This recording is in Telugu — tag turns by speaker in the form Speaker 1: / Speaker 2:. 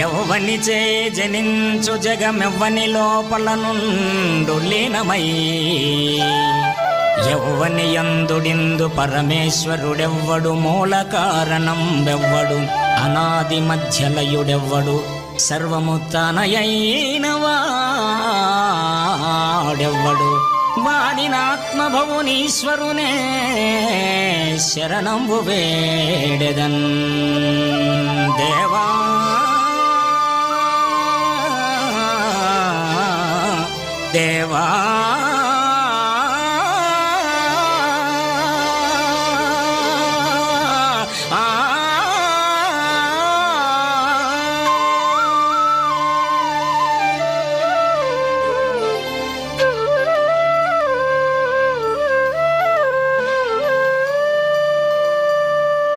Speaker 1: ఎవ్వని చే జనించు జగమెవ్వని లోపల నుండు లీనమై. ఎవ్వని యందుడిందు పరమేశ్వరుడెవ్వడు మూల కారణం వెవ్వడు అనాది మధ్యలయుడెవ్వడు సర్వము తనయైనవాడెవ్వడు. వాడినాత్మభవునీశ్వరునే శరణంబు వేడెదన్. தேவா